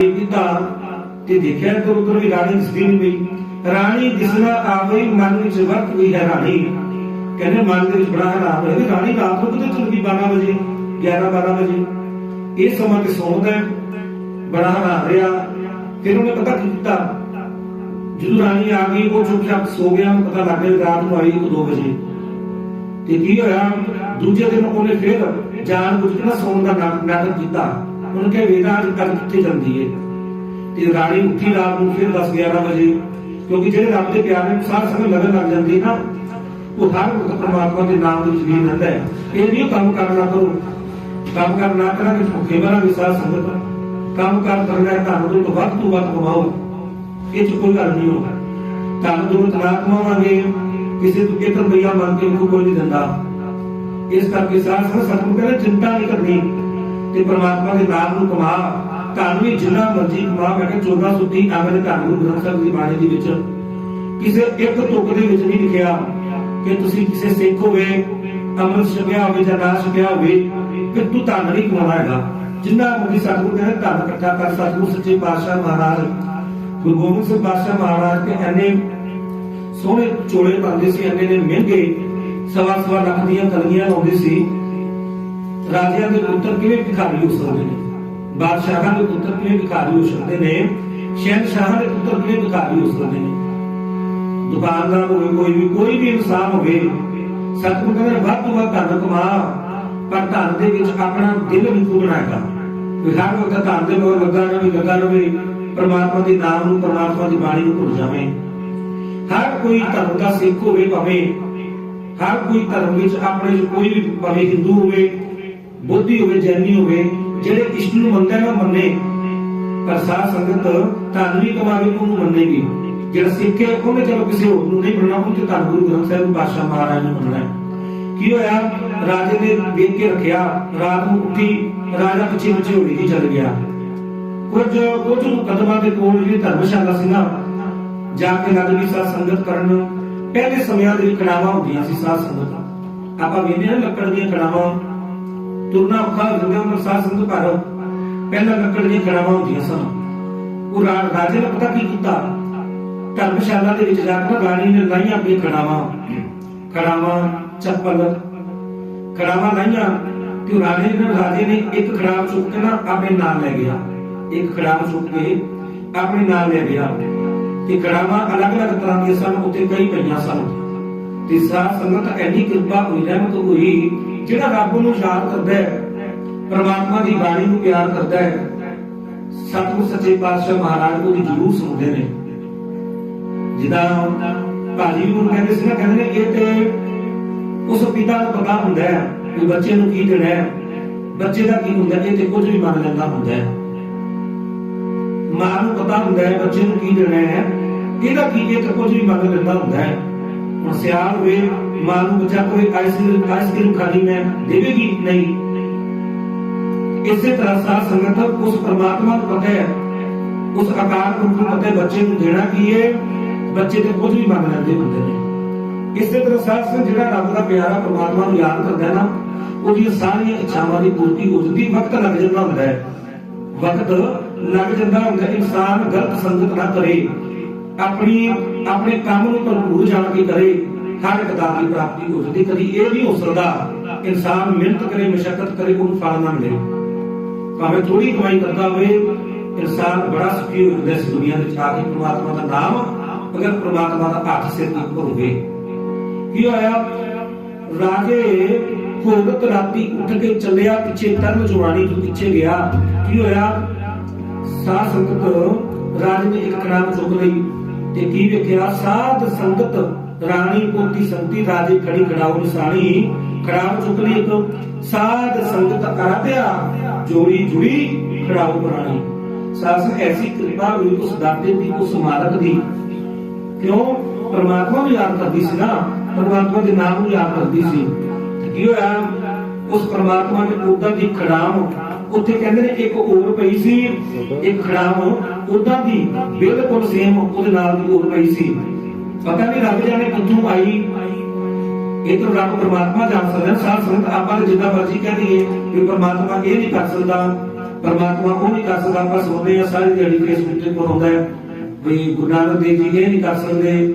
ਕੀਤਾ ਤੇ ਦੇਖਿਆ ਤੇ ਉਧਰ ਵੀ ਰਾਣੀ ਦਿਸਦੀ ਨਹੀਂ ਰਾਣੀ ਦਿਸਣਾ ਆਵੇ ਮਨ ਵਿੱਚ ਵਰਤ ਗਈ ਹੈ ਕਹਿੰਦੇ ਮਨ ਦੇ ਵਿੱਚ ਬੜਾ ਹੈਰਾਨ ਹੋਇਆ ਵੀ ਰਾਣੀ ਰਾਤ ਨੂੰ ਕਿਤੇ ਚਲ ਗਈ? 12 ਵਜੇ 11 12 ਵਜੇ। ਇਹ ਸਮਾਂ ਤੇ ਸੌਂਦਾ ਬੜਾ ਹੈਰਾਨ ਰਿਹਾ। ਫਿਰ ਉਹਨੇ ਪਤਾ ਕੀ ਕੀਤਾ? ਜਦੋਂ ਰਾਣੀ ਆ ਗਈ, ਉਹ ਚੁੱਪਚਾਪ ਸੋ ਗਿਆ। ਪਤਾ ਲੱਗ ਗਿਆ ਰਾਤ ਨੂੰ ਆਈ ਉਹ 2 ਵਜੇ। ਤੇ ਕੀ ਹੋਇਆ? ਦੂਜੇ ਦਿਨ ਉਹਨੇ ਫਿਰ ਜਾਣ ਬੁੱਝ ਕੇ ਨਾ ਸੌਣ ਦਾ ਨਾਟਕ ਨਾਟਕ ਕੀਤਾ। ਉਹਨੇ ਕਿਹਾ ਵੇਦਾ ਅੱਜ ਜਾਂਦੀ ਏ ਤੇ ਰਾਣੀ ਉੱਠੀ ਰਾਤ ਨੂੰ ਫਿਰ 10 11 ਵਜੇ, ਕਿਉਂਕਿ ਜਿਹੜੇ ਰੱਬ ਦੇ ਪਿਆਰੇ ਨੂੰ, ਸਾਰ ਸਮੇਂ ਲੱਗਣ ਲੱਗ ਜਾਂਦੀ ਨਾ, ਉਹ ਹਰ ਵਕਤ ਦੇ ਨਾਮ ਵਿੱਚ ਵੀ ਰਹਿੰਦਾ ਹੈ। ਇਹ ਨਹੀਂ ਕੰਮ ਕਰਨਾ ਕਰੋ। ਕੰਮ ਕਰ ਕਰਾਂਗੇ ਭੁੱਖੇ ਮਰਾਂਗੇ, ਸਾਧ ਸੰਗਤ। ਕੰਮ ਕਰ ਕਰਨਾ ਹੈ ਤੁਹਾਨੂੰ ਤੋਂ ਵੱਧ ਤੋਂ ਵੱਧ ਕਮਾਓ। ਇਹ ਚ ਕੋਈ ਗੱਲ ਨਹੀਂ ਹੋ। ਤੁਹਾਨੂੰ ਜ਼ਰੂਰਤ ਨਾ ਕਮਾਵਾਂਗੇ, ਕਿਸੇ ਤੋਂ ਰੁਪਈਆ ਮੰਗ ਕੇ ਉਹਨੂੰ ਕੋਈ ਨਹੀਂ ਦਿੰਦਾ। ਇਸ ਕਰਕੇ ਸਾਧ ਸੰਗਤ ਸਤਿਗੁਰੂ ਕਹਿੰਦੇ ਚਿੰਤਾ ਨਹੀਂ ਕਰਨੀ। ਤੇ ਪ੍ਰਮਾਤਮਾ ਦੇ ਨਾਮ ਨੂੰ ਕਮਾ ਤੁਹਾਨੂੰ ਵੀ ਜਿੰਨਾ ਮਰਜ਼ੀ ਕਮਾ, ਮੈਂ ਕਿਹਾ 14 ਸੁੱਤੀ ਆਵੇਂ ਗੁਰੂ ਗ੍ਰੰਥ ਸਾਹਿਬ ਦੀ ਬਾਣੀ ਦੇ ਵਿੱਚ ਕਿਸੇ ਇੱਕ ਤੁਕ ਦੇ ਵਿੱਚ ਨਹੀਂ ਲਿਖਿਆ ਕਿ ਤੁਸੀਂ ਕਿਸੇ ਸਿੱਖ ਹੋਵੇ ਅੰਮ੍ਰਿਤ ਛਕਿਆ ਹੋਵੇ ਜਾਂ ਨਾ ਛਕਿਆ ਹੋਵੇ, ਕਿ ਤੂੰ ਧੰਨ ਨਹੀਂ ਕਮਾਉਣਾ ਹੈਗਾ। ਜਿੰਨਾ ਮਰਜ਼ੀ ਸਤਿਗੁਰੂ ਕਹਿੰਦੇ, ਧੰਨ ਇਕੱਠਾ ਕਰ ਸਤਿਗੁਰੂ ਸੱਚੇ ਪਾਤਸ਼ਾਹ ਮਹਾਰਾਜ। ਗੁਰੂ ਗੋਬਿੰਦ ਸਿੰਘ ਪਾਤਸ਼ਾਹ ਮਹਾਰਾਜ ਕੇ ਐਨੇ ਸੋਹਣੇ ਚੋਲੇ ਪਾਉਂਦੇ ਸੀ ਐਨੇ ਨੇ ਮਹਿੰਗੇ ਸਵਾ ਸਵਾ ਲੱਖ ਦੀਆਂ ਕਲੀਆਂ ਲਾਉਂਦੇ ਸੀ। ਰਾਜਿਆਂ ਦੇ ਪੁੱਤਰ ਕਿਵੇਂ ਭਿਖਾਰੀ ਹੋ ਸਕਦੇ ਨੇ? ਬਾਦਸ਼ਾਹਾਂ ਦੇ ਪੁੱਤਰ ਕਿਵੇਂ ਭਿਖਾਰੀ ਹੋ ਸਕਦੇ ਨੇ? ਸ਼ਹਿਨਸ਼ਾਹਾਂ ਦੇ ਪੁੱਤਰ ਕਿਵੇਂ ਭਿਖਾਰੀ ਹੋ ਸਕਦੇ ਨੇ? ਦੁਕਾਨਦਾਰ ਹੋਵੇ, ਕੋਈ ਵੀ ਕੋਈ ਵੀ ਇਨਸਾਨ ਹੋਵੇ, ਸਤਿਗੁਰੂ ਕਹਿੰਦੇ ਵੱਧ ਤੋਂ ਵੱਧ ਧਨ ਕਮਾ, ਪਰ ਧਨ ਦੇ ਵਿੱਚ ਆਪਣਾ ਦਿਲ ਵੀ ਖੁੱਲਣਾ ਹੈਗਾ। ਵਕਤ ਧਨ ਦੇ ਮਗਰ ਲੱਗਾ ਰਵੇ ਲੱਗਾ ਰਵੇ, ਪ੍ਰਮਾਤਮਾ ਦੇ ਨਾਮ ਨੂੰ, ਪ੍ਰਮਾਤਮਾ ਦੀ ਬਾਣੀ ਨੂੰ ਭੁੱਲ ਜਾਵੇ। ਹਰ ਕੋਈ ਧਰਮ ਦਾ ਸਿੱਖ ਹੋਵੇ ਭਾਵੇਂ, ਹਰ ਕੋਈ ਧਰਮ ਵਿੱਚ ਆਪਣੇ ਕੋਈ ਵੀ ਭਾਵੇਂ ਹਿੰਦੂ ਹੋਵੇ ਬੁੱਧੀ ਹੋਵੇ ਜੈਨੀ ਹੋਵੇ, ਜਿਹੜੇ ਇਸ਼ਟ ਨੂੰ ਮੰਨਦਾ ਨਾ ਮੰਨੇ, ਪਰ ਸਾਧ ਸੰਗਤ ਧਨ ਵੀ ਕਮਾਵੇ ਉਹਨੂੰ ਮੰਨੇਗੀ। ਜਿਹੜਾ ਸਿੱਖ ਹੈ, ਉਹਨੇ ਚਲੋ ਕਿਸੇ ਹੋਰ ਨੂੰ ਨਹੀਂ ਮੰਨਣਾ, ਉਹ ਤੇ ਧੰਨ ਗੁਰੂ ਗ੍ਰੰਥ ਸਾਹਿਬ ਨੂੰ ਮਹਾਰਾਜ ਨੂੰ ਮੰਨਣਾ ਕੀ ਹੋਇਆ? ਰਾਜੇ ਨੇ ਵੇਖ ਕੇ ਰੱਖਿਆ, ਰਾਤ ਨੂੰ ਉੱਠੀ, ਰਾਜਾ ਪਿੱਛੇ ਪਿੱਛੇ ਹੋੜੀ ਹੀ ਚੱਲ ਗਿਆ। ਕੁਝ ਕੁਝ ਕਦਮਾਂ ਦੇ ਕੋਲ ਜਿਹੜੀ ਧਰਮਸ਼ਾਲਾ ਸੀ ਨਾ, ਜਾ ਕੇ ਲੱਗ ਗਈ ਸਾਧ ਸੰਗਤ ਕਰਨ ਪਹਿਲੇ ਸਮਿਆਂ ਦੇ ਵਿੱਚ ਕੜਾਵਾਂ ਹੁੰਦੀਆਂ ਸੀ ਸਾਧ ਸੰਗਤ। ਆਪਾਂ ਵੇਖਦੇ ਹਾਂ ਲੱਕੜ ਦੀਆਂ ਕੜਾਵਾਂ ਤੁਰਨਾ ਔਖਾ ਹੋ ਜਾਂਦਾ ਉਹਨਾਂ ਸਾਧ ਸੰਗਤ ਪਹਿਲਾਂ ਲੱਕੜ ਦੀਆਂ ਕੜਾਵਾਂ ਹੁੰਦੀਆਂ ਸਨ। ਉਹ ਰਾਜੇ ਨੇ ਪਤਾ ਕੀ ਕੀਤਾ? ਧਰਮਸ਼ਾਲਾ ਦੇ ਵਿੱਚ ਜਾ ਕੇ ਨਾ ਰਾਣੀ ਨੇ ਲਾਈਆਂ ਆਪਣੀਆਂ ਕੜਾਵਾਂ ਕੜਾਵਾਂ ਚੱਪਲ ਕੜਾਵਾਂ ਲਾਈਆਂ ਤੇ ਉਹ ਰਾਜੇ ਨੇ ਰਾਜੇ ਨੇ ਇੱਕ ਕੜਾਵ ਚੁੱਕ ਕੇ ਨਾ ਆਪਣੇ ਨਾਲ ਲੈ ਗਿਆ। ਇੱਕ ਕੜਾਵ ਚੁੱਕ ਕੇ ਆਪਣੇ ਨਾਲ ਲੈ ਗਿਆ। ਤੇ ਕੜਾਵਾਂ ਅਲੱਗ-ਅਲੱਗ ਤਰ੍ਹਾਂ ਦੀਆਂ ਸਨ ਉੱਤੇ ਕਈ ਪਈਆਂ ਸਨ। ਤੇ ਸਾਧ ਸੰਗਤ ਐਨੀ ਕਿਰਪਾ ਹੋਈ, ਰਹਿਮਤ ਹੋਈ ਜਿਹੜਾ ਰੱਬ ਨੂੰ ਯਾਦ ਕਰਦਾ ਹੈ, ਪ੍ਰਮਾਤਮਾ ਦੀ ਬਾਣੀ ਨੂੰ ਪਿਆਰ ਕਰਦਾ ਹੈ, ਸਤਿਗੁਰ ਸੱਚੇ ਪਾਤਸ਼ਾਹ ਮਹਾਰਾਜ ਉਹਦੀ ਜ਼ਰੂਰ ਸੁਣਦੇ ਨੇ। ਜਿੱਦਾਂ ਭਾਜੀ ਨੂੰ ਕਹਿੰਦੇ ਸੀ ਨਾ, ਕਹਿੰਦੇ ਨੇ ਇਹ ਤੇ ਉਸ ਪਿਤਾ ਨੂੰ ਪਤਾ ਹੁੰਦਾ ਹੈ ਕਿ ਬੱਚੇ ਨੂੰ ਕੀ ਦੇਣਾ ਹੈ। ਬੱਚੇ ਦਾ ਕੀ ਹੁੰਦਾ, ਇਹ ਤੇ ਕੁਝ ਵੀ ਮੰਨ ਲੈਂਦਾ ਹੁੰਦਾ ਹੈ। ਮਾਂ ਨੂੰ ਪਤਾ ਹੁੰਦਾ ਹੈ ਬੱਚੇ ਨੂੰ ਕੀ ਦੇਣਾ ਹੈ। ਇਹਦਾ ਕੀ, ਇਹ ਤੇ ਕੁਝ ਵੀ ਮੰਨ ਲੈਂਦਾ ਹੁੰਦਾ ਹੈ। ਹੁਣ ਸਿਆਲ ਹੋਵੇ ਮਾਂ ਨੂੰ ਬੱਚਾ ਕੋਈ ਆਈਸਕ੍ਰੀਮ ਆਈਸਕ੍ਰੀਮ ਖਾਣੀ ਮੈਂ ਦੇਵੇਗੀ ਨਹੀਂ ਇਸੇ ਤਰ੍ਹਾਂ ਸਾਧ ਸੰਗਤ ਉਸ ਪਰਮਾਤਮਾ ਨੂੰ ਪਤਾ ਹੈ ਉਸ ਆਕਾਰ ਨੂੰ ਪਤਾ ਹੈ ਬੱਚੇ ਨੂੰ ਦੇਣਾ ਕੀ ਹੈ ਬੱਚੇ ਤੇ ਕੁਝ ਵੀ ਮੰਗ ਲੈਂਦੇ ਹੁੰਦੇ ਨੇ ਇਸੇ ਤਰ੍ਹਾਂ ਸਾਧ ਸੰਗਤ ਜਿਹੜਾ ਰੱਬ ਦਾ ਪਿਆਰਾ ਪਰਮਾਤਮਾ ਨੂੰ ਯਾਦ ਕਰਦਾ ਹੈ ਨਾ ਉਹਦੀਆਂ ਸਾਰੀਆਂ ਇੱਛਾਵਾਂ ਦੀ ਪੂਰਤੀ ਹੋ ਜਾਂਦੀ ਵਕਤ ਲੱਗ ਜਾਂਦਾ ਹੁੰਦਾ ਹੈ ਵਕਤ ਲੱਗ ਜਾਂਦਾ ਹੁੰਦਾ ਹੈ। ਇਨਸਾਨ ਗਲਤ ਸੰਗਤ ਨਾ ਕਰੇ ਆਪਣੀ, ਆਪਣੇ ਕੰਮ ਨੂੰ ਭਰਪੂਰ ਜਾਣ ਕੇ ਕਰੇ, ਹਰ ਇੱਕ ਦੀ ਪ੍ਰਾਪਤੀ ਹੋ ਜਾਂਦੀ। ਕਦੀ ਇਹ ਨਹੀਂ ਹੋ ਸਕਦਾ, ਇਨਸਾਨ ਮਿਹਨਤ ਕਰੇ, ਮਸ਼ੱਕਤ ਕਰੇ, ਉਹਨੂੰ ਫਲ ਨਾ ਮਿਲੇ। ਭਾਵੇਂ ਥੋੜੀ ਕਮਾਈ ਕਰਦਾ ਹੋਵੇ, ਇਨਸਾਨ ਬੜਾ ਸੁਖੀ ਹੋ ਜਾਂਦਾ ਇਸ ਦੁਨੀਆ ਵਿੱਚ ਆ ਕੇ। ਪ੍ਰਮਾਤਮਾ ਦਾ ਨਾਮ ਅਗਰ ਪ੍ਰਮਾਤਮਾ ਦਾ ਹੱਥ ਸਿਰ ਤੇ ਹੋਵੇ। ਕੀ ਹੋਇਆ? ਰਾਜੇ ਭੋਗਤ ਰਾਤੀ ਉੱਠ ਕੇ ਚੱਲਿਆ, ਪਿੱਛੇ ਤਰਨ ਜਵਾਨੀ ਤੋਂ ਪਿੱਛੇ ਗਿਆ। ਕੀ ਹੋਇਆ? ਸਾਧ ਸੰਗਤ ਰਾਜ ਨੇ ਇੱਕ ਕੜਾਮ ਚੁੱਕ ਲਈ। ਤੇ ਕੀ ਵੇਖਿਆ? ਸਾਧ ਸੰਗਤ ਰਾਣੀ ਪੋਤੀ ਸੰਤੀ ਰਾਜੇ ਖੜੀ ਖੜਾਉ ਨਿਸ਼ਾਨੀ। ਕੜਾਮ ਚੁੱਕ ਇੱਕ ਸਾਧ ਸੰਗਤ ਆਰਾਧਿਆ ਜੋੜੀ ਜੁੜੀ ਖੜਾਉ ਪ੍ਰਾਣੀ। ਸਾਧ ਐਸੀ ਕਿਰਪਾ ਹੋਈ ਉਸ ਦਾਤੇ ਦੀ, ਉਸ ਮਾਲਕ ਦੀ। ਕਿਉਂ? ਪਰਮਾਤਮਾ ਨੂੰ ਯਾਦ ਕਰਦੀ ਸੀ ਨਾ। ਪਰਮਾਤਮਾ ਦੇ ਨਾਮ ਨੂੰ ਯਾਦ ਕਰਦੀ ਸੀ। ਕੀ ਹੋਇਆ? ਉਸ ਪਰਮਾਤਮਾ ਨੇ ਉਦਾਂ ਦੀ ਖੜਾਮ ਉੱਥੇ ਕਹਿੰਦੇ ਨੇ ਇੱਕ ਹੋਰ ਪਈ ਸੀ, ਇੱਕ ਖੜਾਮ ਉਦਾਂ ਦੀ ਬਿਲਕੁਲ ਸੇਮ ਉਹਦੇ ਨਾਲ ਦੀ ਹੋਰ ਪਈ ਸੀ। ਪਤਾ ਨਹੀਂ ਰੱਬ ਜਾਣੇ ਕਿੱਥੋਂ ਆਈ। ਇਹ ਤਾਂ ਰੱਬ ਪਰਮਾਤਮਾ ਜਾਣ ਸਕਦਾ, ਸਾਧ ਸੰਗਤ ਆਪਾਂ ਜਿੱਦਾਂ ਮਰਜ਼ੀ ਕਹਿ ਦਈਏ ਕਿ ਪਰਮਾਤਮਾ ਇਹ ਨਹੀਂ ਕਰ ਸਕਦਾ, ਪਰਮਾਤਮਾ ਉਹ ਨਹੀਂ ਕਰ ਸਕਦਾ, ਆਪਾਂ ਸੁਣਦੇ ਆ ਸਾਰੀ ਦਿਹਾੜੀ ਫੇਸਬੁੱਕ ਤੇ ਕੋਲ ਆਉਂਦਾ ਹੈ ਵੀ ਗੁਰੂ ਨਾਨਕ ਦੇਵ ਜੀ ਇਹ ਨਹੀਂ ਕਰ ਸਕਦੇ।